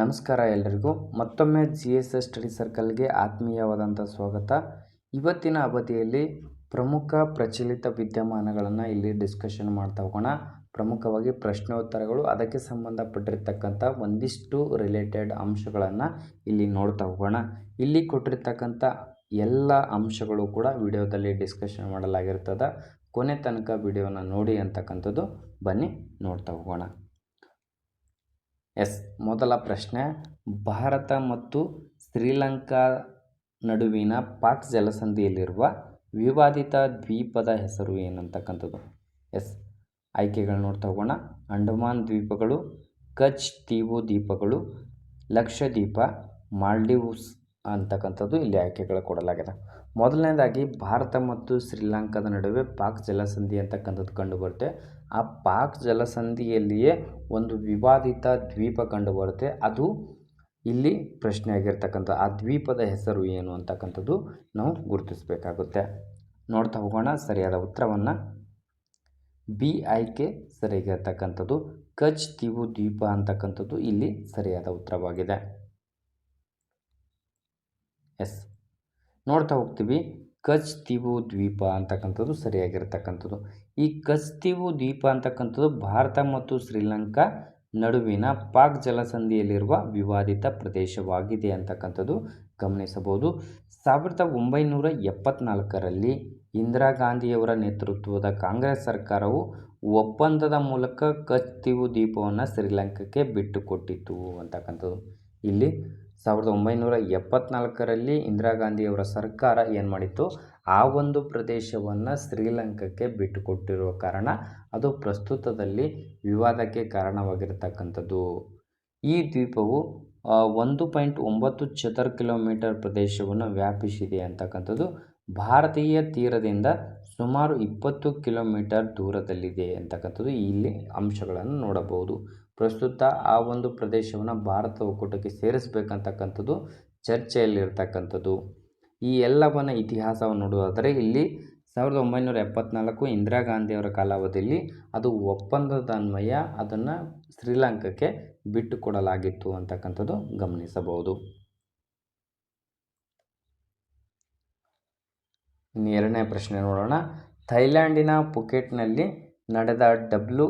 ನಮಸ್ಕಾರ ಎಲ್ಲರಿಗೂ ಮತ್ತೊಮ್ಮೆ ಜಿ ಎಸ್ ಎಸ್ ಸ್ಟಡಿ ಸರ್ಕಲ್ಗೆ ಆತ್ಮೀಯವಾದಂಥ ಸ್ವಾಗತ. ಇವತ್ತಿನ ಅವಧಿಯಲ್ಲಿ ಪ್ರಮುಖ ಪ್ರಚಲಿತ ವಿದ್ಯಮಾನಗಳನ್ನು ಇಲ್ಲಿ ಡಿಸ್ಕಷನ್ ಮಾಡ್ತಾ ಹೋಗೋಣ. ಪ್ರಮುಖವಾಗಿ ಪ್ರಶ್ನೋತ್ತರಗಳು, ಅದಕ್ಕೆ ಸಂಬಂಧಪಟ್ಟಿರ್ತಕ್ಕಂಥ ಒಂದಿಷ್ಟು ರಿಲೇಟೆಡ್ ಅಂಶಗಳನ್ನು ಇಲ್ಲಿ ನೋಡ್ತಾ ಹೋಗೋಣ. ಇಲ್ಲಿ ಕೊಟ್ಟಿರ್ತಕ್ಕಂಥ ಎಲ್ಲ ಅಂಶಗಳು ಕೂಡ ವಿಡಿಯೋದಲ್ಲಿ ಡಿಸ್ಕಷನ್ ಮಾಡಲಾಗಿರ್ತದೆ. ಕೊನೆ ತನಕ ವಿಡಿಯೋನ ನೋಡಿ ಅಂತಕ್ಕಂಥದ್ದು ಬನ್ನಿ ನೋಡ್ತಾ ಹೋಗೋಣ. ಎಸ್. ಮೊದಲ ಪ್ರಶ್ನೆ, ಭಾರತ ಮತ್ತು ಶ್ರೀಲಂಕಾ ನಡುವಿನ ಪಾಕ್ ಜಲಸಂಧಿಯಲ್ಲಿರುವ ವಿವಾದಿತ ದ್ವೀಪದ ಹೆಸರು ಏನಂತಕ್ಕಂಥದ್ದು? ಎಸ್. ಆಯ್ಕೆಗಳು ನೋಡ್ತಾ ಹೋಗೋಣ. ಅಂಡಮಾನ್ ದ್ವೀಪಗಳು, ಕಚ್ ತೀವು ದ್ವೀಪಗಳು, ಲಕ್ಷದ್ವೀಪ, ಮಾಲ್ಡೀವ್ಸ್ ಅಂತಕ್ಕಂಥದ್ದು ಇಲ್ಲಿ ಆಯ್ಕೆಗಳು ಕೊಡಲಾಗಿದೆ. ಮೊದಲನೇದಾಗಿ, ಭಾರತ ಮತ್ತು ಶ್ರೀಲಂಕಾದ ನಡುವೆ ಪಾಕ್ ಜಲಸಂಧಿ ಅಂತಕ್ಕಂಥದ್ದು ಕಂಡುಬರುತ್ತೆ. ಆ ಪಾಕ್ ಜಲಸಂಧಿಯಲ್ಲಿಯೇ ಒಂದು ವಿವಾದಿತ ದ್ವೀಪ ಕಂಡುಬರುತ್ತೆ. ಅದು ಇಲ್ಲಿ ಪ್ರಶ್ನೆ ಆಗಿರ್ತಕ್ಕಂಥ ಆ ದ್ವೀಪದ ಹೆಸರು ಏನು ಅಂತಕ್ಕಂಥದ್ದು ನಾವು ಗುರುತಿಸಬೇಕಾಗುತ್ತೆ. ನೋಡ್ತಾ ಹೋಗೋಣ ಸರಿಯಾದ ಉತ್ತರವನ್ನು. ಬಿ ಆಯ್ಕೆ ಸರಿಯಾಗಿರ್ತಕ್ಕಂಥದ್ದು. ಕಚ್ ತಿವು ದ್ವೀಪ ಅಂತಕ್ಕಂಥದ್ದು ಇಲ್ಲಿ ಸರಿಯಾದ ಉತ್ತರವಾಗಿದೆ. ಎಸ್. ನೋಡ್ತಾ ಹೋಗ್ತೀವಿ. ಕಚ್ ತಿವು ದ್ವೀಪ ಅಂತಕ್ಕಂಥದ್ದು ಸರಿಯಾಗಿರ್ತಕ್ಕಂಥದ್ದು. ಈ ಕಸ್ತಿವು ತೀವು ದ್ವೀಪ ಅಂತಕ್ಕಂಥದ್ದು ಭಾರತ ಮತ್ತು ಶ್ರೀಲಂಕಾ ನಡುವಿನ ಪಾಕ್ ಜಲಸಂಧಿಯಲ್ಲಿರುವ ವಿವಾದಿತ ಪ್ರದೇಶವಾಗಿದೆ ಅಂತಕ್ಕಂಥದ್ದು ಗಮನಿಸಬಹುದು. ಸಾವಿರದ ಒಂಬೈನೂರ ಎಪ್ಪತ್ನಾಲ್ಕರಲ್ಲಿ ಇಂದಿರಾ ಗಾಂಧಿಯವರ ನೇತೃತ್ವದ ಕಾಂಗ್ರೆಸ್ ಸರ್ಕಾರವು ಒಪ್ಪಂದದ ಮೂಲಕ ದೀಪವನ್ನು ದ್ವೀಪವನ್ನು ಶ್ರೀಲಂಕಾಕ್ಕೆ ಬಿಟ್ಟುಕೊಟ್ಟಿತ್ತು ಅಂತಕ್ಕಂಥದ್ದು. ಇಲ್ಲಿ ಸಾವಿರದ ಒಂಬೈನೂರ ಎಪ್ಪತ್ನಾಲ್ಕರಲ್ಲಿ ಇಂದಿರಾ ಗಾಂಧಿಯವರ ಸರ್ಕಾರ ಏನು ಮಾಡಿತ್ತು? ಆ ಒಂದು ಪ್ರದೇಶವನ್ನು ಶ್ರೀಲಂಕಾಕ್ಕೆ ಬಿಟ್ಟುಕೊಟ್ಟಿರುವ ಕಾರಣ ಅದು ಪ್ರಸ್ತುತದಲ್ಲಿ ವಿವಾದಕ್ಕೆ ಕಾರಣವಾಗಿರತಕ್ಕಂಥದ್ದು. ಈ ದ್ವೀಪವು ಒಂದು ಪಾಯಿಂಟ್ ಒಂಬತ್ತು ಚದರ ಕಿಲೋಮೀಟರ್ ಪ್ರದೇಶವನ್ನು ವ್ಯಾಪಿಸಿದೆ ಅಂತಕ್ಕಂಥದ್ದು ಭಾರತೀಯ ತೀರದಿಂದ ಸುಮಾರು ಇಪ್ಪತ್ತು ಕಿಲೋಮೀಟರ್ ದೂರದಲ್ಲಿದೆ ಅಂತಕ್ಕಂಥದ್ದು ಇಲ್ಲಿ ಅಂಶಗಳನ್ನು ನೋಡಬಹುದು. ಪ್ರಸ್ತುತ ಆ ಒಂದು ಪ್ರದೇಶವನ್ನು ಭಾರತ ಒಕ್ಕೂಟಕ್ಕೆ ಸೇರಿಸಬೇಕಂತಕ್ಕಂಥದ್ದು ಚರ್ಚೆಯಲ್ಲಿರ್ತಕ್ಕಂಥದ್ದು. ಈ ಎಲ್ಲವನ್ನ ಇತಿಹಾಸವನ್ನು ನೋಡುವುದಾದರೆ ಇಲ್ಲಿ ಸಾವಿರದ ಒಂಬೈನೂರ ಎಪ್ಪತ್ನಾಲ್ಕು ಇಂದಿರಾ ಗಾಂಧಿಯವರ ಕಾಲಾವಧಿಯಲ್ಲಿ ಅದು ಒಪ್ಪಂದದ ಅನ್ವಯ ಅದನ್ನು ಶ್ರೀಲಂಕಾಕ್ಕೆ ಬಿಟ್ಟುಕೊಡಲಾಗಿತ್ತು ಅಂತಕ್ಕಂಥದ್ದು ಗಮನಿಸಬಹುದು. ಎರಡನೇ ಪ್ರಶ್ನೆ ನೋಡೋಣ. ಥೈಲ್ಯಾಂಡಿನ ಪುಕೆಟ್ನಲ್ಲಿ ನಡೆದ ಡಬ್ಲ್ಯೂ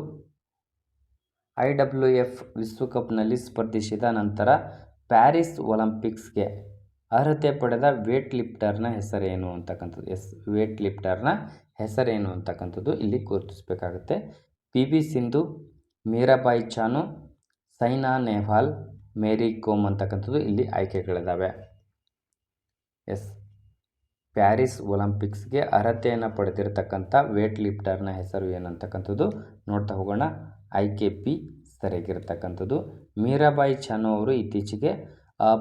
ಐ ಡಬ್ಲ್ಯೂ ಎಫ್ ವಿಶ್ವಕಪ್ನಲ್ಲಿ ಸ್ಪರ್ಧಿಸಿದ ನಂತರ ಪ್ಯಾರಿಸ್ ಒಲಿಂಪಿಕ್ಸ್ಗೆ ಅರ್ಹತೆ ಪಡೆದ ವೇಟ್ ಲಿಫ್ಟರ್ನ ಹೆಸರೇನು ಅಂತಕ್ಕಂಥದ್ದು? ಎಸ್ ವೇಟ್ ಲಿಫ್ಟರ್ನ ಹೆಸರೇನು ಅಂತಕ್ಕಂಥದ್ದು ಇಲ್ಲಿ ಗುರುತಿಸಬೇಕಾಗುತ್ತೆ. ಪಿ ವಿ ಸಿಂಧು, ಮೀರಾಬಾಯಿ ಚಾನು, ಸೈನಾ ನೆಹ್ವಾಲ್, ಮೇರಿ ಕೋಮ್ ಅಂತಕ್ಕಂಥದ್ದು ಇಲ್ಲಿ ಆಯ್ಕೆಗಳಿದ್ದಾವೆ. ಎಸ್, ಪ್ಯಾರಿಸ್ ಒಲಿಂಪಿಕ್ಸ್ಗೆ ಅರ್ಹತೆಯನ್ನು ಪಡೆದಿರತಕ್ಕಂಥ ವೇಟ್ ಲಿಫ್ಟರ್ನ ಹೆಸರು ಏನಂತಕ್ಕಂಥದ್ದು ನೋಡ್ತಾ ಹೋಗೋಣ. ಆಯ್ಕೆ ಪಿ ಸರಿಯಾಗಿರ್ತಕ್ಕಂಥದ್ದು ಮೀರಾಬಾಯಿ ಚಾನು ಅವರು ಇತ್ತೀಚೆಗೆ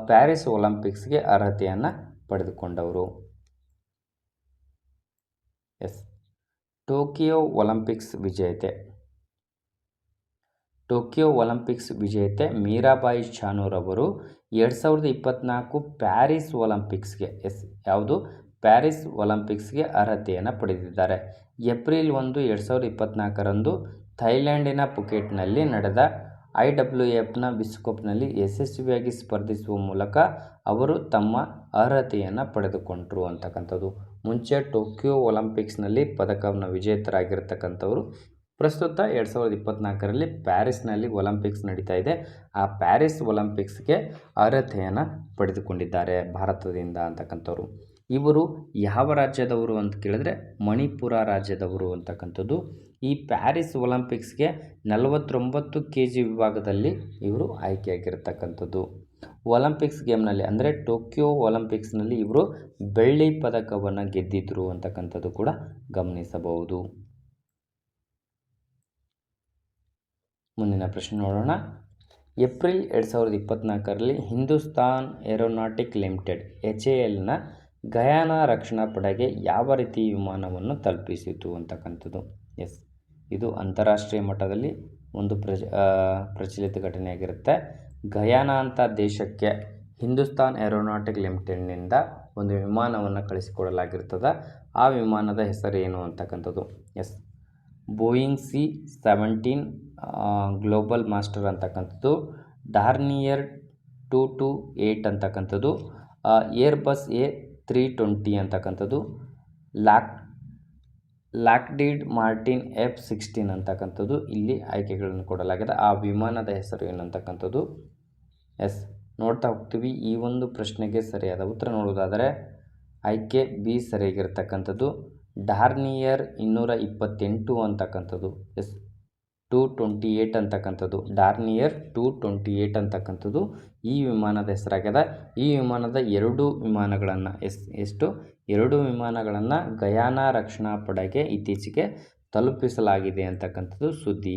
ಪ್ಯಾರಿಸ್ ಒಲಿಂಪಿಕ್ಸ್ಗೆ ಅರ್ಹತೆಯನ್ನು ಪಡೆದುಕೊಂಡವರು. ಎಸ್. ಟೋಕಿಯೋ ಒಲಿಂಪಿಕ್ಸ್ ವಿಜೇತೆ. ಟೋಕಿಯೋ ಒಲಿಂಪಿಕ್ಸ್ ವಿಜೇತೆ ಮೀರಾಬಾಯಿ ಚಾನೂರವರು ಎರಡು ಸಾವಿರದ ಇಪ್ಪತ್ನಾಲ್ಕು ಪ್ಯಾರಿಸ್ ಒಲಿಂಪಿಕ್ಸ್ಗೆ, ಎಸ್, ಯಾವುದು? ಪ್ಯಾರಿಸ್ ಒಲಿಂಪಿಕ್ಸ್ಗೆ ಅರ್ಹತೆಯನ್ನು ಪಡೆದಿದ್ದಾರೆ. ಏಪ್ರಿಲ್ ಒಂದು, ಎರಡು ಸಾವಿರದ ಇಪ್ಪತ್ತ್ನಾಲ್ಕರಂದು ಥೈಲ್ಯಾಂಡಿನ ಪುಕೆಟ್ನಲ್ಲಿ ನಡೆದ ಐ ಡಬ್ಲ್ಯೂ ಎಫ್ನ ವಿಶ್ವಕಪ್ನಲ್ಲಿ ಯಶಸ್ವಿಯಾಗಿ ಸ್ಪರ್ಧಿಸುವ ಮೂಲಕ ಅವರು ತಮ್ಮ ಅರ್ಹತೆಯನ್ನು ಪಡೆದುಕೊಂಡರು ಅಂತಕ್ಕಂಥದ್ದು. ಮುಂಚೆ ಟೋಕಿಯೋ ಒಲಿಂಪಿಕ್ಸ್ನಲ್ಲಿ ಪದಕವನ್ನು ವಿಜೇತರಾಗಿರ್ತಕ್ಕಂಥವರು. ಪ್ರಸ್ತುತ ಎರಡು ಸಾವಿರದ ಇಪ್ಪತ್ತ್ನಾಲ್ಕರಲ್ಲಿ ಪ್ಯಾರಿಸ್ನಲ್ಲಿ ಒಲಿಂಪಿಕ್ಸ್ ನಡೀತಾ ಇದೆ. ಆ ಪ್ಯಾರಿಸ್ ಒಲಿಂಪಿಕ್ಸ್ಗೆ ಅರ್ಹತೆಯನ್ನು ಪಡೆದುಕೊಂಡಿದ್ದಾರೆ ಭಾರತದಿಂದ ಅಂತಕ್ಕಂಥವ್ರು. ಇವರು ಯಾವ ರಾಜ್ಯದವರು ಅಂತ ಕೇಳಿದ್ರೆ ಮಣಿಪುರ ರಾಜ್ಯದವರು ಅಂತಕ್ಕಂಥದ್ದು. ಈ ಪ್ಯಾರಿಸ್ ಒಲಿಂಪಿಕ್ಸ್ಗೆ ನಲವತ್ತೊಂಬತ್ತು ಕೆ ಜಿ ವಿಭಾಗದಲ್ಲಿ ಇವರು ಆಯ್ಕೆಯಾಗಿರ್ತಕ್ಕಂಥದ್ದು. ಒಲಿಂಪಿಕ್ಸ್ ಗೇಮ್ನಲ್ಲಿ ಅಂದರೆ ಟೋಕಿಯೋ ಒಲಿಂಪಿಕ್ಸ್ನಲ್ಲಿ ಇವರು ಬೆಳ್ಳಿ ಪದಕವನ್ನು ಗೆದ್ದಿದ್ರು ಅಂತಕ್ಕಂಥದ್ದು ಕೂಡ ಗಮನಿಸಬಹುದು. ಮುಂದಿನ ಪ್ರಶ್ನೆ ನೋಡೋಣ. ಏಪ್ರಿಲ್ ಎರಡು ಸಾವಿರದ ಇಪ್ಪತ್ತ್ನಾಲ್ಕರಲ್ಲಿ Hindustan aeronautic limited, H A ಎಲ್ನ Guyana ರಕ್ಷಣಾ ಪಡೆಗೆ ಯಾವ ರೀತಿ ವಿಮಾನವನ್ನು ತಲುಪಿಸಿತು ಅಂತಕ್ಕಂಥದ್ದು. ಎಸ್, ಇದು ಅಂತಾರಾಷ್ಟ್ರೀಯ ಮಟ್ಟದಲ್ಲಿ ಒಂದು ಪ್ರಚ ಪ್ರಚಲಿತ ಘಟನೆಯಾಗಿರುತ್ತೆ. ಗಯಾನ ಅಂತ ದೇಶಕ್ಕೆ ಹಿಂದೂಸ್ತಾನ್ ಏರೋನಾಟಿಕ್ ಲಿಮಿಟೆಡ್ನಿಂದ ಒಂದು ವಿಮಾನವನ್ನು ಕಳಿಸಿಕೊಡಲಾಗಿರ್ತದೆ. ಆ ವಿಮಾನದ ಹೆಸರು ಏನು ಅಂತಕ್ಕಂಥದ್ದು. Yes, Boeing C seventeen global master ಅಂತಕ್ಕಂಥದ್ದು. ಡಾರ್ನಿಯರ್ ಟೂ ಟು ಏಯ್ಟ್ ಅಂತಕ್ಕಂಥದ್ದು. Airbus A three twenty ಅಂತಕ್ಕಂಥದ್ದು. Lock Lockheed Martin F sixteen ಅಂತಕ್ಕಂಥದ್ದು ಇಲ್ಲಿ ಆಯ್ಕೆಗಳನ್ನು ಕೊಡಲಾಗಿದೆ. ಆ ವಿಮಾನದ ಹೆಸರು ಏನಂತಕ್ಕಂಥದ್ದು? ಎಸ್, ನೋಡ್ತಾ ಹೋಗ್ತೀವಿ. ಈ ಒಂದು ಪ್ರಶ್ನೆಗೆ ಸರಿಯಾದ ಉತ್ತರ ನೋಡೋದಾದರೆ ಆಯ್ಕೆ ಬಿ ಸರಿಯಾಗಿರ್ತಕ್ಕಂಥದ್ದು. ಡಾರ್ನಿಯರ್ ಇನ್ನೂರ ಇಪ್ಪತ್ತೆಂಟು ಅಂತಕ್ಕಂಥದ್ದು. ಎಸ್ ಟೂ ಟ್ವೆಂಟಿ ಏಯ್ಟ್ ಅಂತಕ್ಕಂಥದ್ದು. ಡಾರ್ನಿಯರ್ ಟೂ ಟ್ವೆಂಟಿ ಏಯ್ಟ್ ಅಂತಕ್ಕಂಥದ್ದು ಈ ವಿಮಾನದ ಹೆಸರಾಗ್ಯದ. ಈ ವಿಮಾನದ ಎರಡು ವಿಮಾನಗಳನ್ನು ಎಸ್, ಎಷ್ಟು? ಎರಡು ವಿಮಾನಗಳನ್ನು ಗಯಾನಾ ರಕ್ಷಣಾ ಪಡೆಗೆ ಇತ್ತೀಚೆಗೆ ತಲುಪಿಸಲಾಗಿದೆ ಅಂತಕ್ಕಂಥದ್ದು ಸುದ್ದಿ.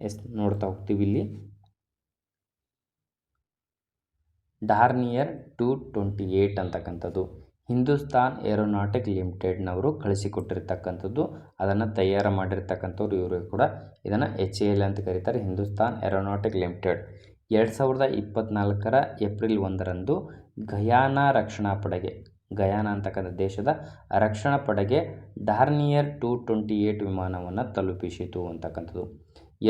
ಎಸ್, ನೋಡ್ತಾ ಹೋಗ್ತೀವಿ ಇಲ್ಲಿ. ಡಾರ್ನಿಯರ್ ಟು ಟ್ವೆಂಟಿ ಏಯ್ಟ್ ಅಂತಕ್ಕಂಥದ್ದು. ಹಿಂದೂಸ್ತಾನ್ ಏರೋನಾಟಿಕ್ ಲಿಮಿಟೆಡ್ನವರು ಕಳಿಸಿಕೊಟ್ಟಿರ್ತಕ್ಕಂಥದ್ದು, ಅದನ್ನು ತಯಾರು ಮಾಡಿರ್ತಕ್ಕಂಥವ್ರು ಇವರು ಕೂಡ. ಇದನ್ನು ಎಚ್ ಎ ಎಲ್ ಅಂತ ಕರೀತಾರೆ, ಹಿಂದೂಸ್ತಾನ್ ಏರೋನಾಟಿಕ್ ಲಿಮಿಟೆಡ್. ಎರಡು ಸಾವಿರದ ಇಪ್ಪತ್ತ್ನಾಲ್ಕರ ಏಪ್ರಿಲ್ ಒಂದರಂದು ಗಯಾನಾ ರಕ್ಷಣಾ ಪಡೆಗೆ, ಗಯಾನ ಅಂತಕ್ಕಂಥ ದೇಶದ ರಕ್ಷಣಾ ಪಡೆಗೆ ಡಾರ್ನಿಯರ್ ಟು ಟ್ವೆಂಟಿ ಏಯ್ಟ್ ವಿಮಾನವನ್ನು ತಲುಪಿಸಿತು ಅಂತಕ್ಕಂಥದ್ದು.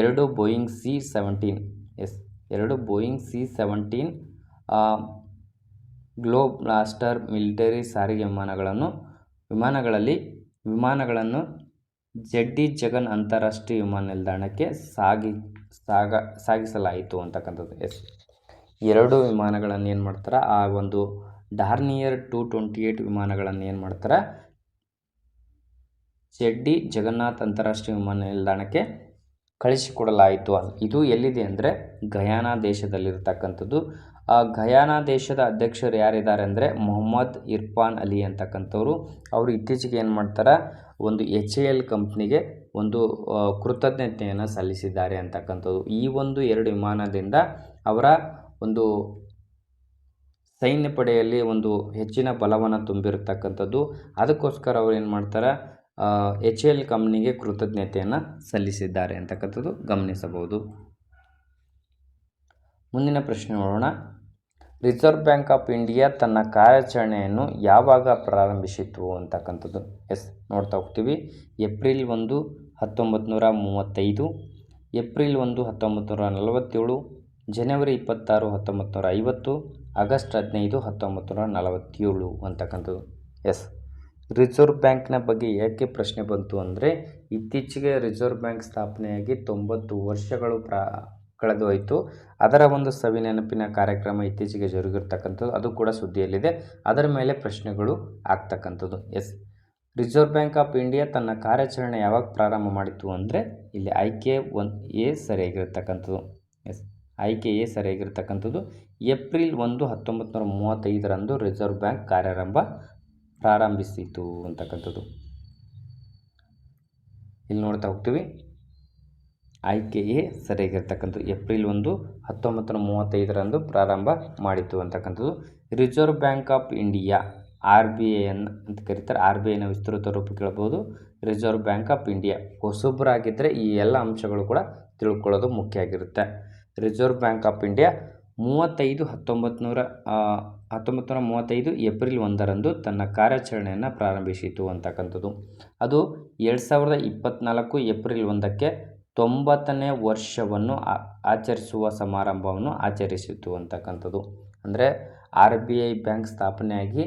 ಎರಡು ಬೋಯಿಂಗ್ ಸಿ ಸೆವೆಂಟೀನ್, ಎಸ್, ಎರಡು Boeing C seventeen globemaster military ಸಾರಿಗೆ ವಿಮಾನಗಳನ್ನು, ವಿಮಾನಗಳಲ್ಲಿ ವಿಮಾನಗಳನ್ನು ಜಡ್ಡಿ ಜಗನ್ ಅಂತಾರಾಷ್ಟ್ರೀಯ ವಿಮಾನ ನಿಲ್ದಾಣಕ್ಕೆ ಸಾಗಿ, ಸಾಗ, ಸಾಗಿಸಲಾಯಿತು ಅಂತಕ್ಕಂಥದ್ದು. ಎಸ್. ಎರಡು ವಿಮಾನಗಳನ್ನು ಏನು ಮಾಡ್ತಾರೆ? ಆ ಒಂದು ಡಾರ್ನಿಯರ್ ಟು ಟ್ವೆಂಟಿ ಏಯ್ಟ್ ವಿಮಾನಗಳನ್ನು ಏನು ಮಾಡ್ತಾರೆ? ಜಡ್ಡಿ ಜಗನ್ನಾಥ್ ಅಂತಾರಾಷ್ಟ್ರೀಯ ವಿಮಾನ ನಿಲ್ದಾಣಕ್ಕೆ ಕಳಿಸಿಕೊಡಲಾಯಿತು. ಇದು ಎಲ್ಲಿದೆ ಅಂದರೆ ಗಯಾನಾ ದೇಶದಲ್ಲಿರ್ತಕ್ಕಂಥದ್ದು. ಗಯಾನಾ ದೇಶದ ಅಧ್ಯಕ್ಷರು ಯಾರಿದ್ದಾರೆ ಅಂದರೆ ಮೊಹಮ್ಮದ್ ಇರ್ಫಾನ್ ಅಲಿ ಅಂತಕ್ಕಂಥವ್ರು. ಅವರು ಇತ್ತೀಚೆಗೆ ಏನು ಮಾಡ್ತಾರೆ, ಒಂದು ಎಚ್ ಎ ಎಲ್ ಕಂಪ್ನಿಗೆ ಒಂದು ಕೃತಜ್ಞತೆಯನ್ನು ಸಲ್ಲಿಸಿದ್ದಾರೆ ಅಂತಕ್ಕಂಥದ್ದು ಈ ಒಂದು ಎರಡು ವಿಮಾನದಿಂದ ಅವರ ಒಂದು ಸೈನ್ಯ ಪಡೆಯಲ್ಲಿ ಒಂದು ಹೆಚ್ಚಿನ ಬಲವನ್ನು ತುಂಬಿರತಕ್ಕಂಥದ್ದು. ಅದಕ್ಕೋಸ್ಕರ ಅವ್ರು ಏನು ಮಾಡ್ತಾರೆ ಎಚ್ ಎಲ್ ಕಂಪ್ನಿಗೆ ಕೃತಜ್ಞತೆಯನ್ನು ಸಲ್ಲಿಸಿದ್ದಾರೆ ಅಂತಕ್ಕಂಥದ್ದು ಗಮನಿಸಬಹುದು. ಮುಂದಿನ ಪ್ರಶ್ನೆ ನೋಡೋಣ. ರಿಸರ್ವ್ ಬ್ಯಾಂಕ್ ಆಫ್ ಇಂಡಿಯಾ ತನ್ನ ಕಾರ್ಯಾಚರಣೆಯನ್ನು ಯಾವಾಗ ಪ್ರಾರಂಭಿಸಿತು ಅಂತಕ್ಕಂಥದ್ದು. ಎಸ್, ನೋಡ್ತಾ ಹೋಗ್ತೀವಿ. ಏಪ್ರಿಲ್ ಒಂದು ಹತ್ತೊಂಬತ್ತು ನೂರ ಮೂವತ್ತೈದು. ಏಪ್ರಿಲ್ ಒಂದು ಹತ್ತೊಂಬತ್ತು ನೂರ ನಲವತ್ತೇಳು. ಜನವರಿ ಇಪ್ಪತ್ತಾರು ಹತ್ತೊಂಬತ್ತು ನೂರ ಐವತ್ತು. ಆಗಸ್ಟ್ ಹದಿನೈದು ಹತ್ತೊಂಬತ್ತು ನೂರ ನಲವತ್ತೇಳು ಅಂತಕ್ಕಂಥದ್ದು. ಎಸ್ ರಿಸರ್ವ್ ಬ್ಯಾಂಕ್ನ ಬಗ್ಗೆ ಯಾಕೆ ಪ್ರಶ್ನೆ ಬಂತು ಅಂದರೆ, ಇತ್ತೀಚೆಗೆ ರಿಸರ್ವ್ ಬ್ಯಾಂಕ್ ಸ್ಥಾಪನೆಯಾಗಿ ತೊಂಬತ್ತು ವರ್ಷಗಳು ಪ್ರಾ ಕಳೆದು ಹೋಯಿತು ಅದರ ಒಂದು ಸವಿ ನೆನಪಿನ ಕಾರ್ಯಕ್ರಮ ಇತ್ತೀಚೆಗೆ ಜರುಗಿರ್ತಕ್ಕಂಥದ್ದು, ಅದು ಕೂಡ ಸುದ್ದಿಯಲ್ಲಿದೆ. ಅದರ ಮೇಲೆ ಪ್ರಶ್ನೆಗಳು ಆಗ್ತಕ್ಕಂಥದ್ದು. Yes. Reserve bank of India ತನ್ನ ಕಾರ್ಯಾಚರಣೆ ಯಾವಾಗ ಪ್ರಾರಂಭ ಮಾಡಿತು ಅಂದರೆ ಇಲ್ಲಿ ಆಯ್ಕೆ ಒನ್ ಎ ಸರಿಯಾಗಿರ್ತಕ್ಕಂಥದ್ದು. ಎಸ್. ಆಯ್ಕೆ ಎ ಸರಿಯಾಗಿರ್ತಕ್ಕಂಥದ್ದು. ಏಪ್ರಿಲ್ ಒಂದು ಹತ್ತೊಂಬತ್ತು ನೂರ ಮೂವತ್ತೈದರಂದು ರಿಸರ್ವ್ ಬ್ಯಾಂಕ್ ಕಾರ್ಯಾರಂಭ ಪ್ರಾರಂಭಿಸಿತು ಅಂತಕ್ಕಂಥದ್ದು. ಇಲ್ಲಿ ನೋಡ್ತಾ ಹೋಗ್ತೀವಿ. ಆಯ್ಕೆ ಎ ಸರಿಯಾಗಿರ್ತಕ್ಕಂಥದ್ದು. ಏಪ್ರಿಲ್ ಒಂದು ಹತ್ತೊಂಬತ್ತು ನೂರ ಮೂವತ್ತೈದರಂದು ಪ್ರಾರಂಭ ಮಾಡಿತು ಅಂತಕ್ಕಂಥದ್ದು. Reserve bank of India, R B ಐಯನ್ನು ಅಂತ ಕರೀತಾರೆ. ಆರ್ ಬಿ ಐನ ವಿಸ್ತೃತ ರೂಪ ಕೇಳ್ಬೋದು. ರಿಸರ್ವ್ ಬ್ಯಾಂಕ್ ಆಫ್ ಇಂಡಿಯಾ ಹೊಸೊಬ್ಬರಾಗಿದ್ದರೆ ಈ ಎಲ್ಲ ಅಂಶಗಳು ಕೂಡ ತಿಳ್ಕೊಳ್ಳೋದು ಮುಖ್ಯ ಆಗಿರುತ್ತೆ. ರಿಸರ್ವ್ ಬ್ಯಾಂಕ್ ಆಫ್ ಇಂಡಿಯಾ ಮೂವತ್ತೈದು ಹತ್ತೊಂಬತ್ತು ನೂರ ಹತ್ತೊಂಬತ್ತು ನೂರ ಮೂವತ್ತೈದು ಏಪ್ರಿಲ್ ಒಂದರಂದು ತನ್ನ ಕಾರ್ಯಾಚರಣೆಯನ್ನು ಪ್ರಾರಂಭಿಸಿತು ಅಂತಕ್ಕಂಥದ್ದು. ಅದು ಎರಡು ಸಾವಿರದ ಇಪ್ಪತ್ತ್ನಾಲ್ಕು ಏಪ್ರಿಲ್ ಒಂದಕ್ಕೆ ತೊಂಬತ್ತನೇ ವರ್ಷವನ್ನು ಆಚರಿಸುವ ಸಮಾರಂಭವನ್ನು ಆಚರಿಸಿತು ಅಂತಕ್ಕಂಥದ್ದು. ಅಂದರೆ ಆರ್ ಬಿ ಐ ಬ್ಯಾಂಕ್ ಸ್ಥಾಪನೆಯಾಗಿ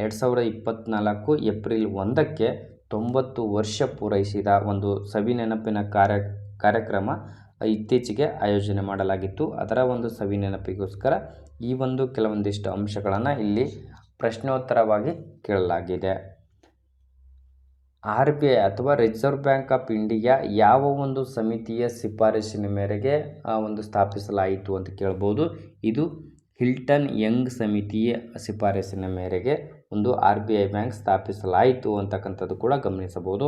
ಎರಡು ಸಾವಿರದ ಇಪ್ಪತ್ತ್ನಾಲ್ಕು ಏಪ್ರಿಲ್ ಒಂದಕ್ಕೆ ತೊಂಬತ್ತು ವರ್ಷ ಪೂರೈಸಿದ ಒಂದು ಸವಿ ನೆನಪಿನ ಕಾರ್ಯ, ಕಾರ್ಯಕ್ರಮ ಇತ್ತೀಚೆಗೆ ಆಯೋಜನೆ ಮಾಡಲಾಗಿತ್ತು. ಅದರ ಒಂದು ಸವಿ ನೆನಪಿಗೋಸ್ಕರ ಈ ಒಂದು ಕೆಲವೊಂದಿಷ್ಟು ಅಂಶಗಳನ್ನು ಇಲ್ಲಿ ಪ್ರಶ್ನೋತ್ತರವಾಗಿ ಕೇಳಲಾಗಿದೆ. ಆರ್ ಬಿ ಐ ಅಥವಾ ರಿಸರ್ವ್ ಬ್ಯಾಂಕ್ ಆಫ್ ಇಂಡಿಯಾ ಯಾವ ಒಂದು ಸಮಿತಿಯ ಶಿಫಾರಸಿನ ಮೇರೆಗೆ, ಆ ಒಂದು ಸ್ಥಾಪಿಸಲಾಯಿತು ಅಂತ ಕೇಳ್ಬೋದು. ಇದು ಹಿಲ್ಟನ್ ಯಂಗ್ ಸಮಿತಿಯ ಶಿಫಾರಸಿನ ಮೇರೆಗೆ ಒಂದು ಆರ್ ಬಿ ಐ ಬ್ಯಾಂಕ್ ಸ್ಥಾಪಿಸಲಾಯಿತು ಅಂತಕ್ಕಂಥದ್ದು ಕೂಡ ಗಮನಿಸಬಹುದು.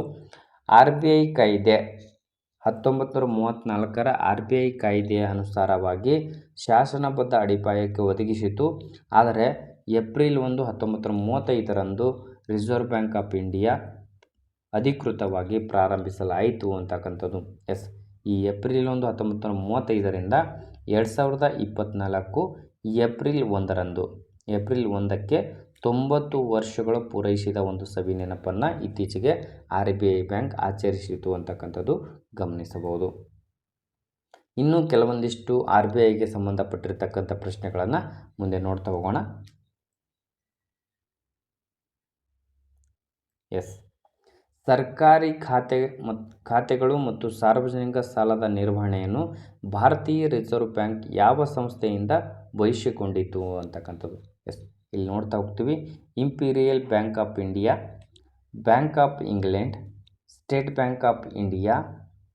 ಆರ್ ಬಿ ಐ ಕಾಯ್ದೆ ಹತ್ತೊಂಬತ್ತು ನೂರ ಮೂವತ್ತ್ನಾಲ್ಕರ ಆರ್ ಬಿ ಐ ಕಾಯ್ದೆಯ ಅನುಸಾರವಾಗಿ ಶಾಸನಬದ್ಧ ಅಡಿಪಾಯಕ್ಕೆ ಒದಗಿಸಿತು. ಆದರೆ ಏಪ್ರಿಲ್ ಒಂದು ಹತ್ತೊಂಬತ್ತು ನೂರ ಮೂವತ್ತೈದರಂದು ರಿಸರ್ವ್ ಬ್ಯಾಂಕ್ ಆಫ್ ಇಂಡಿಯಾ ಅಧಿಕೃತವಾಗಿ ಪ್ರಾರಂಭಿಸಲಾಯಿತು ಅಂತಕ್ಕಂಥದ್ದು. ಎಸ್. ಈ ಏಪ್ರಿಲ್ ಒಂದು ಹತ್ತೊಂಬತ್ತು ನೂರ ಮೂವತ್ತೈದರಿಂದ ಎರಡು ಸಾವಿರದ ಇಪ್ಪತ್ತ್ನಾಲ್ಕು ಏಪ್ರಿಲ್ ಒಂದರಂದು. ಏಪ್ರಿಲ್ ಒಂದಕ್ಕೆ ತೊಂಬತ್ತು ವರ್ಷಗಳು ಪೂರೈಸಿದ ಒಂದು ಸವಿ ನೆನಪನ್ನು ಇತ್ತೀಚೆಗೆ ಆರ್ ಬಿ ಐ ಬ್ಯಾಂಕ್ ಆಚರಿಸಿತು ಅಂತಕ್ಕಂಥದ್ದು ಗಮನಿಸಬಹುದು. ಇನ್ನೂ ಕೆಲವೊಂದಿಷ್ಟು ಆರ್ ಬಿ ಐಗೆ ಸಂಬಂಧಪಟ್ಟಿರ್ತಕ್ಕಂಥ ಪ್ರಶ್ನೆಗಳನ್ನು ಮುಂದೆ ನೋಡ್ತಾ ಹೋಗೋಣ. ಎಸ್. ಸರ್ಕಾರಿ ಖಾತೆ ಮತ್ತು ಖಾತೆಗಳು ಮತ್ತು ಸಾರ್ವಜನಿಕ ಸಾಲದ ನಿರ್ವಹಣೆಯನ್ನು ಭಾರತೀಯ ರಿಸರ್ವ್ ಬ್ಯಾಂಕ್ ಯಾವ ಸಂಸ್ಥೆಯಿಂದ ವಹಿಸಿಕೊಂಡಿತು ಅಂತಕ್ಕಂಥದ್ದು. ಎಸ್, ಇಲ್ಲಿ ನೋಡ್ತಾ ಹೋಗ್ತೀವಿ. Imperial bank of India, bank of England, state bank of India,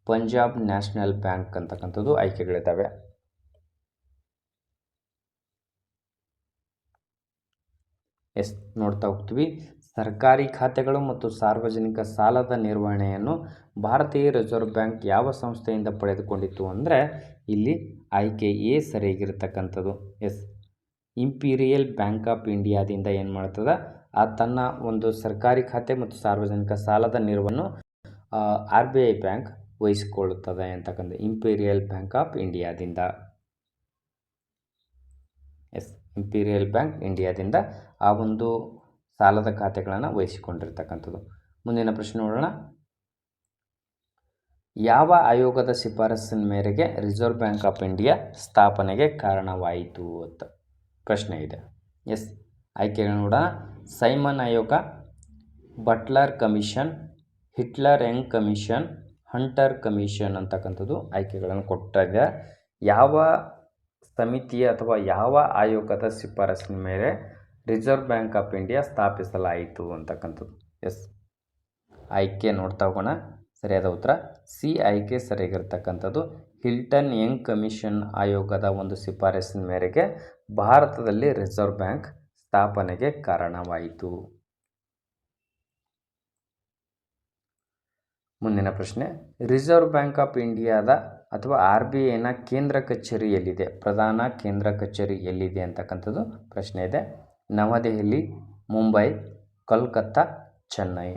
Punjab national bank ಅಂತಕ್ಕಂಥದ್ದು ಆಯ್ಕೆಗಳಿದ್ದಾವೆ. ಎಸ್, ನೋಡ್ತಾ ಹೋಗ್ತೀವಿ. ಸರ್ಕಾರಿ ಖಾತೆಗಳು ಮತ್ತು ಸಾರ್ವಜನಿಕ ಸಾಲದ ನಿರ್ವಹಣೆಯನ್ನು ಭಾರತೀಯ ರಿಸರ್ವ್ ಬ್ಯಾಂಕ್ ಯಾವ ಸಂಸ್ಥೆಯಿಂದ ಪಡೆದುಕೊಂಡಿತ್ತು ಅಂದರೆ ಇಲ್ಲಿ ಆಯ್ಕೆ ಎ ಸರಿಯಾಗಿರ್ತಕ್ಕಂಥದ್ದು. ಎಸ್. ಇಂಪೀರಿಯಲ್ ಬ್ಯಾಂಕ್ ಆಫ್ ಇಂಡಿಯಾದಿಂದ ಏನು ಮಾಡ್ತದೆ? ಆ ತನ್ನ ಒಂದು ಸರ್ಕಾರಿ ಖಾತೆ ಮತ್ತು ಸಾರ್ವಜನಿಕ ಸಾಲದ ನಿರ್ವಹಣೆ ಆರ್ ಬಿ ಐ ಬ್ಯಾಂಕ್ ವಹಿಸಿಕೊಳ್ಳುತ್ತದೆ ಅಂತಕ್ಕಂಥ ಇಂಪೀರಿಯಲ್ ಬ್ಯಾಂಕ್ ಆಫ್ ಇಂಡಿಯಾದಿಂದ. ಎಸ್. ಇಂಪೀರಿಯಲ್ ಬ್ಯಾಂಕ್ ಇಂಡಿಯಾದಿಂದ ಆ ಒಂದು ಸಾಲದ ಖಾತೆಗಳನ್ನು ವಹಿಸಿಕೊಂಡಿರ್ತಕ್ಕಂಥದ್ದು. ಮುಂದಿನ ಪ್ರಶ್ನೆ ನೋಡೋಣ. ಯಾವ ಆಯೋಗದ ಶಿಫಾರಸ್ಸಿನ ಮೇರೆಗೆ ರಿಸರ್ವ್ ಬ್ಯಾಂಕ್ ಆಫ್ ಇಂಡಿಯಾ ಸ್ಥಾಪನೆಗೆ ಕಾರಣವಾಯಿತು ಅಂತ? ಪ್ರಶ್ನೆ ಇದೆ. ಎಸ್ ಆಯ್ಕೆಗಳು ನೋಡೋಣ. ಸೈಮನ್ ಆಯೋಗ, ಬಟ್ಲರ್ ಕಮಿಷನ್, ಹಿಟ್ಲರ್ ಯಂಗ್ ಕಮಿಷನ್, ಹಂಟರ್ ಕಮಿಷನ್ ಅಂತಕ್ಕಂಥದ್ದು ಆಯ್ಕೆಗಳನ್ನು ಕೊಟ್ಟಿದೆ ಯಾವ ಸಮಿತಿಯ ಅಥವಾ ಯಾವ ಆಯೋಗದ ಶಿಫಾರಸ್ಸಿನ ಮೇಲೆ ರಿಸರ್ವ್ ಬ್ಯಾಂಕ್ ಆಫ್ ಇಂಡಿಯಾ ಸ್ಥಾಪಿಸಲಾಯಿತು ಅಂತಕ್ಕಂಥದ್ದು. ಎಸ್. ಆಯ್ಕೆ ನೋಡ್ತಾ ಹೋಗೋಣ. ಸರಿಯಾದ ಉತ್ತರ. ಸಿ ಆಯ್ಕೆ ಸರಿಯಾಗಿರ್ತಕ್ಕಂಥದ್ದು. ಹಿಲ್ಟನ್ ಯಂಗ್ ಕಮಿಷನ್ ಆಯೋಗದ ಒಂದು ಶಿಫಾರಸ್ಸಿನ ಮೇರೆಗೆ ಭಾರತದಲ್ಲಿ ರಿಸರ್ವ್ ಬ್ಯಾಂಕ್ ಸ್ಥಾಪನೆಗೆ ಕಾರಣವಾಯಿತು. ಮುಂದಿನ ಪ್ರಶ್ನೆ. ರಿಸರ್ವ್ ಬ್ಯಾಂಕ್ ಆಫ್ ಇಂಡಿಯಾದ ಅಥವಾ ಆರ್ ಬಿ ಐನ ಕೇಂದ್ರ ಕಚೇರಿ ಎಲ್ಲಿದೆ? ಪ್ರಧಾನ ಕೇಂದ್ರ ಕಚೇರಿ ಎಲ್ಲಿದೆ ಅಂತಕ್ಕಂಥದ್ದು ಪ್ರಶ್ನೆ ಇದೆ. Navadehali, Mumbai, Kolkata, Chennai.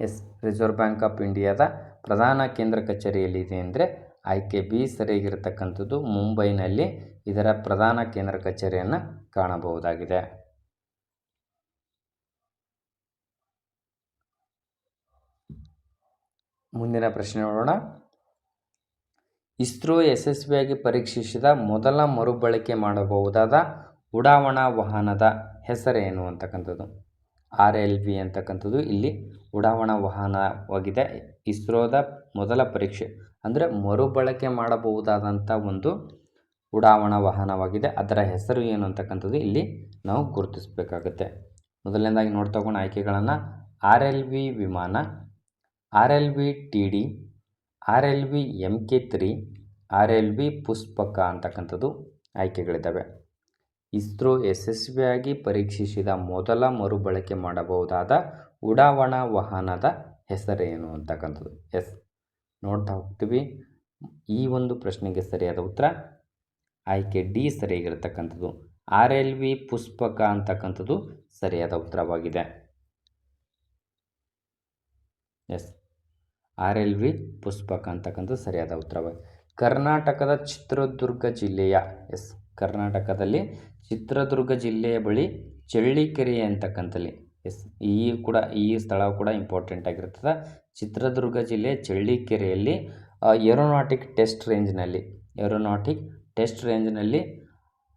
Yes, reserve bank of ಇಂಡಿಯಾದ ಪ್ರಧಾನ ಕೇಂದ್ರ ಕಚೇರಿಯಲ್ಲಿದೆ ಅಂದರೆ ಆಯ್ಕೆ ಬಿ ಸರಿಯಾಗಿರ್ತಕ್ಕಂಥದ್ದು ಮುಂಬೈನಲ್ಲಿ ಇದರ ಪ್ರಧಾನ ಕೇಂದ್ರ ಕಚೇರಿಯನ್ನು ಕಾಣಬಹುದಾಗಿದೆ. ಮುಂದಿನ ಪ್ರಶ್ನೆ ನೋಡೋಣ. ಇಸ್ರೋ ಯಶಸ್ವಿಯಾಗಿ ಪರೀಕ್ಷಿಸಿದ ಮೊದಲ ಮರುಬಳಕೆ ಮಾಡಬಹುದಾದ ಉಡಾವಣಾ ವಾಹನದ ಹೆಸರೇನು ಅಂತಕ್ಕಂಥದ್ದು? ಆರ್ ಎಲ್ ವಿ ಅಂತಕ್ಕಂಥದ್ದು. ಇಲ್ಲಿ ಉಡಾವಣಾ ವಾಹನವಾಗಿದೆ. ಇಸ್ರೋದ ಮೊದಲ ಪರೀಕ್ಷೆ ಅಂದರೆ ಮರುಬಳಕೆ ಮಾಡಬಹುದಾದಂಥ ಒಂದು ಉಡಾವಣಾ ವಾಹನವಾಗಿದೆ. ಅದರ ಹೆಸರು ಏನು ಅಂತಕ್ಕಂಥದ್ದು ಇಲ್ಲಿ ನಾವು ಗುರುತಿಸಬೇಕಾಗುತ್ತೆ. ಮೊದಲನೇದಾಗಿ ನೋಡ್ತಾ ಹೋಗೋಣ ಆಯ್ಕೆಗಳನ್ನು. ಆರ್ ಎಲ್ ವಿ ವಿಮಾನ, R L V T D R L V M K three, R L V Pushpaka ಅಂತಕ್ಕಂಥದ್ದು ಆಯ್ಕೆಗಳಿದ್ದಾವೆ. ಇಸ್ರೋ ಯಶಸ್ವಿಯಾಗಿ ಪರೀಕ್ಷಿಸಿದ ಮೊದಲ ಮರುಬಳಕೆ ಮಾಡಬಹುದಾದ ಉಡಾವಣಾ ವಾಹನದ ಹೆಸರೇನು ಅಂತಕ್ಕಂಥದ್ದು? ಎಸ್. ನೋಡ್ತಾ ಹೋಗ್ತೀವಿ. ಈ ಒಂದು ಪ್ರಶ್ನೆಗೆ ಸರಿಯಾದ ಉತ್ತರ? ಆಯ್ಕೆ ಡಿ ಸರಿಯಾಗಿರ್ತಕ್ಕಂಥದ್ದು. ಆರ್ ಎಲ್ ವಿ ಪುಷ್ಪಕ ಅಂತಕ್ಕಂಥದ್ದು ಸರಿಯಾದ ಉತ್ತರವಾಗಿದೆ. Yes. R L V Pushpaka ಅಂತಕ್ಕಂಥದ್ದು ಸರಿಯಾದ ಉತ್ತರವಾಗಿದೆ ಕರ್ನಾಟಕದ ಚಿತ್ರದುರ್ಗ ಜಿಲ್ಲೆಯ, ಎಸ್, ಕರ್ನಾಟಕದಲ್ಲಿ ಚಿತ್ರದುರ್ಗ ಜಿಲ್ಲೆಯ ಬಳಿ ಚಳ್ಳಿಕೆರೆ ಅಂತಕ್ಕಂಥಲ್ಲಿ, ಎಸ್, ಈ ಕೂಡ ಈ ಸ್ಥಳ ಕೂಡ ಇಂಪಾರ್ಟೆಂಟ್ ಆಗಿರ್ತದೆ. ಚಿತ್ರದುರ್ಗ ಜಿಲ್ಲೆ ಚಳ್ಳಿಕೆರೆಯಲ್ಲಿ ಏರೋನಾಟಿಕ್ ಟೆಸ್ಟ್ ರೇಂಜ್ನಲ್ಲಿ, ಏರೋನಾಟಿಕ್ ಟೆಸ್ಟ್ ರೇಂಜ್ನಲ್ಲಿ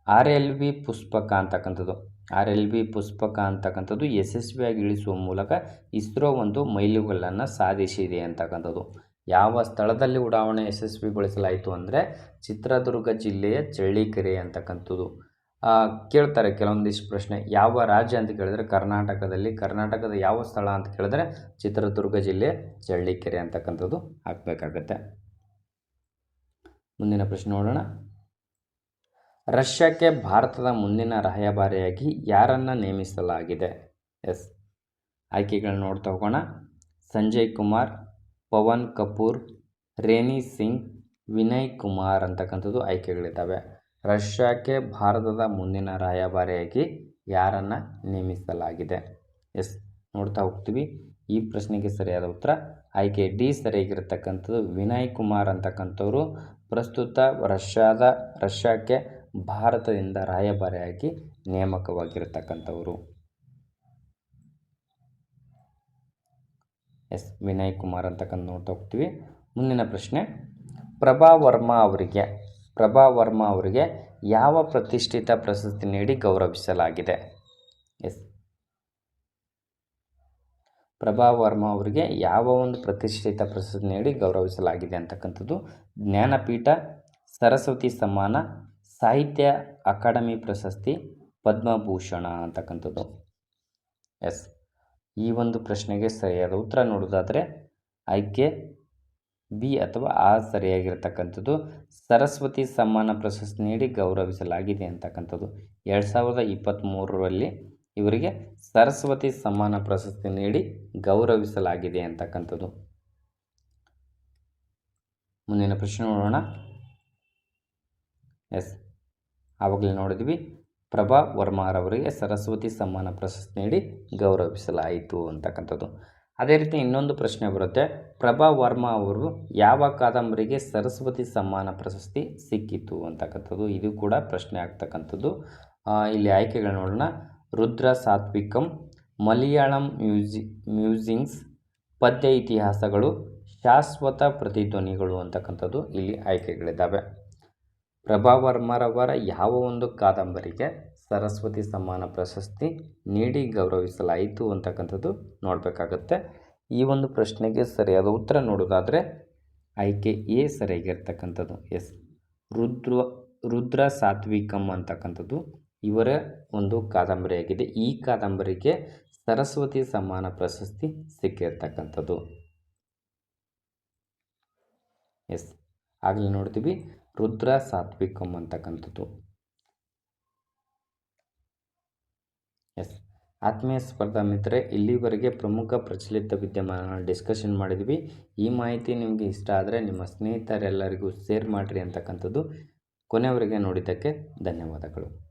ಆರ್ ಎಲ್ ವಿ ಪುಷ್ಪಕ ಅಂತಕ್ಕಂಥದ್ದು. ಆರ್ ಎಲ್ ಬಿ ಪುಷ್ಪಕ ಅಂತಕ್ಕಂಥದ್ದು ಯಶಸ್ವಿಯಾಗಿ ಇಳಿಸುವ ಮೂಲಕ ಇಸ್ರೋ ಒಂದು ಮೈಲುಗಲ್ಲನ್ನು ಸಾಧಿಸಿದೆ ಅಂತಕ್ಕಂಥದ್ದು. ಯಾವ ಸ್ಥಳದಲ್ಲಿ ಉಡಾವಣೆ ಯಶಸ್ವಿಗೊಳಿಸಲಾಯಿತು ಅಂದರೆ ಚಿತ್ರದುರ್ಗ ಜಿಲ್ಲೆಯ ಚಳ್ಳಿಕೆರೆ ಅಂತಕ್ಕಂಥದ್ದು. ಕೇಳ್ತಾರೆ ಕೆಲವೊಂದಿಷ್ಟು ಪ್ರಶ್ನೆ. ಯಾವ ರಾಜ್ಯ ಅಂತ ಕೇಳಿದ್ರೆ ಕರ್ನಾಟಕದಲ್ಲಿ. ಕರ್ನಾಟಕದ ಯಾವ ಸ್ಥಳ ಅಂತ ಕೇಳಿದ್ರೆ ಚಿತ್ರದುರ್ಗ ಜಿಲ್ಲೆ ಚಳ್ಳಿಕೆರೆ ಅಂತಕ್ಕಂಥದ್ದು ಹಾಕಬೇಕಾಗತ್ತೆ ಮುಂದಿನ ಪ್ರಶ್ನೆ ನೋಡೋಣ. ರಷ್ಯಾಕ್ಕೆ ಭಾರತದ ಮುಂದಿನ ರಾಯಭಾರಿಯಾಗಿ ಯಾರನ್ನು ನೇಮಿಸಲಾಗಿದೆ? ಎಸ್. ಆಯ್ಕೆಗಳನ್ನ ನೋಡ್ತಾ ಹೋಗೋಣ. ಸಂಜಯ್ ಕುಮಾರ್, ಪವನ್ ಕಪೂರ್ ರೇನಿ ಸಿಂಗ್, ವಿನಯ್ ಕುಮಾರ್ ಅಂತಕ್ಕಂಥದ್ದು ಆಯ್ಕೆಗಳಿದ್ದಾವೆ. ರಷ್ಯಾಕ್ಕೆ ಭಾರತದ ಮುಂದಿನ ರಾಯಭಾರಿಯಾಗಿ ಯಾರನ್ನು ನೇಮಿಸಲಾಗಿದೆ? ಎಸ್. ನೋಡ್ತಾ ಹೋಗ್ತೀವಿ. ಈ ಪ್ರಶ್ನೆಗೆ ಸರಿಯಾದ ಉತ್ತರ, ಆಯ್ಕೆ ಡಿ ಸರಿಯಾಗಿರತಕ್ಕಂಥದ್ದು ವಿನಯ್ ಕುಮಾರ್ ಅಂತಕ್ಕಂಥವ್ರು. ಪ್ರಸ್ತುತ ರಷ್ಯಾದ, ರಷ್ಯಾಕ್ಕೆ ಭಾರತದಿಂದ ರಾಯಭಾರಿಯಾಗಿ ನೇಮಕವಾಗಿರತಕ್ಕಂಥವರು. ಎಸ್. ವಿನಯ್ ಕುಮಾರ್ ಅಂತಕ್ಕಂಥ ನೋಡ್ತಾ ಹೋಗ್ತೀವಿ. ಮುಂದಿನ ಪ್ರಶ್ನೆ, ಪ್ರಭಾ ವರ್ಮಾ ಅವರಿಗೆ, ಪ್ರಭಾ ವರ್ಮ ಅವರಿಗೆ ಯಾವ ಪ್ರತಿಷ್ಠಿತ ಪ್ರಶಸ್ತಿ ನೀಡಿ ಗೌರವಿಸಲಾಗಿದೆ? ಎಸ್. ಪ್ರಭಾ ವರ್ಮ ಅವರಿಗೆ ಯಾವ ಒಂದು ಪ್ರತಿಷ್ಠಿತ ಪ್ರಶಸ್ತಿ ನೀಡಿ ಗೌರವಿಸಲಾಗಿದೆ ಅಂತಕ್ಕಂಥದ್ದು ಜ್ಞಾನಪೀಠ, ಸರಸ್ವತಿ ಸಮ್ಮಾನ ಸಾಹಿತ್ಯ ಅಕಾಡೆಮಿ ಪ್ರಶಸ್ತಿ ಪದ್ಮಭೂಷಣ ಅಂತಕ್ಕಂಥದ್ದು. ಎಸ್. ಈ ಒಂದು ಪ್ರಶ್ನೆಗೆ ಸರಿಯಾದ ಉತ್ತರ ನೋಡೋದಾದರೆ ಆಯ್ಕೆ ಬಿ ಅಥವಾ ಆ ಸರಿಯಾಗಿರ್ತಕ್ಕಂಥದ್ದು. ಸರಸ್ವತಿ ಸಮ್ಮಾನ ಪ್ರಶಸ್ತಿ ನೀಡಿ ಗೌರವಿಸಲಾಗಿದೆ ಅಂತಕ್ಕಂಥದ್ದು. ಎರಡು ಸಾವಿರದ ಇಪ್ಪತ್ತ್ಮೂರರಲ್ಲಿ ಇವರಿಗೆ ಸರಸ್ವತಿ ಸಮ್ಮಾನ ಪ್ರಶಸ್ತಿ ನೀಡಿ ಗೌರವಿಸಲಾಗಿದೆ ಅಂತಕ್ಕಂಥದ್ದು. ಮುಂದಿನ ಪ್ರಶ್ನೆ ನೋಡೋಣ. ಎಸ್. ಆವಾಗಲೇ ನೋಡಿದ್ವಿ, ಪ್ರಭಾ ವರ್ಮಾರವರಿಗೆ ಸರಸ್ವತಿ ಸಮ್ಮಾನ ಪ್ರಶಸ್ತಿ ನೀಡಿ ಗೌರವಿಸಲಾಯಿತು ಅಂತಕ್ಕಂಥದ್ದು. ಅದೇ ರೀತಿ ಇನ್ನೊಂದು ಪ್ರಶ್ನೆ ಬರುತ್ತೆ, ಪ್ರಭಾ ವರ್ಮಾ ಅವರು ಯಾವ ಕಾದಂಬರಿಗೆ ಸರಸ್ವತಿ ಸಮ್ಮಾನ ಪ್ರಶಸ್ತಿ ಸಿಕ್ಕಿತು ಅಂತಕ್ಕಂಥದ್ದು, ಇದು ಕೂಡ ಪ್ರಶ್ನೆ ಆಗ್ತಕ್ಕಂಥದ್ದು. ಇಲ್ಲಿ ಆಯ್ಕೆಗಳು ನೋಡೋಣ. ರುದ್ರ ಸಾತ್ವಿಕಂ, ಮಲಯಾಳಂ ಮ್ಯೂಸಿ ಮ್ಯೂಸಿಂಗ್ಸ್, ಪದ್ಯ ಇತಿಹಾಸಗಳು, ಶಾಶ್ವತ ಪ್ರತಿಧ್ವನಿಗಳು ಅಂತಕ್ಕಂಥದ್ದು ಇಲ್ಲಿ ಆಯ್ಕೆಗಳಿದ್ದಾವೆ. ಪ್ರಭಾ ವರ್ಮರವರ ಯಾವ ಒಂದು ಕಾದಂಬರಿಗೆ ಸರಸ್ವತಿ ಸಮ್ಮಾನ ಪ್ರಶಸ್ತಿ ನೀಡಿ ಗೌರವಿಸಲಾಯಿತು ಅಂತಕ್ಕಂಥದ್ದು ನೋಡಬೇಕಾಗತ್ತೆ. ಈ ಒಂದು ಪ್ರಶ್ನೆಗೆ ಸರಿಯಾದ ಉತ್ತರ ನೋಡೋದಾದರೆ ಆಯ್ಕೆ ಎ ಸರಿಯಾಗಿರ್ತಕ್ಕಂಥದ್ದು. ಎಸ್. ರುದ್ರ ರುದ್ರ ಸಾತ್ವಿಕಂ ಅಂತಕ್ಕಂಥದ್ದು ಇವರ ಒಂದು ಕಾದಂಬರಿಯಾಗಿದೆ. ಈ ಕಾದಂಬರಿಗೆ ಸರಸ್ವತಿ ಸಮ್ಮಾನ ಪ್ರಶಸ್ತಿ ಸಿಕ್ಕಿರ್ತಕ್ಕಂಥದ್ದು. ಎಸ್. ಆಗಲೇ ನೋಡ್ತೀವಿ. ರುದ್ರ ಸಾತ್ವಿಕಂ ಅಂತಕ್ಕಂಥದ್ದು. ಎಸ್ ಆತ್ಮೀಯ ಸ್ಪರ್ಧಾ ಮಿತ್ರರೆ, ಇಲ್ಲಿವರೆಗೆ ಪ್ರಮುಖ ಪ್ರಚಲಿತ ವಿದ್ಯಮಾನ ಡಿಸ್ಕಷನ್ ಮಾಡಿದ್ವಿ. ಈ ಮಾಹಿತಿ ನಿಮಗೆ ಇಷ್ಟ ಆದರೆ ನಿಮ್ಮ ಸ್ನೇಹಿತರೆಲ್ಲರಿಗೂ ಶೇರ್ ಮಾಡಿರಿ ಅಂತಕ್ಕಂಥದ್ದು. ಕೊನೆಯವರೆಗೆ ನೋಡಿದ್ದಕ್ಕೆ ಧನ್ಯವಾದಗಳು.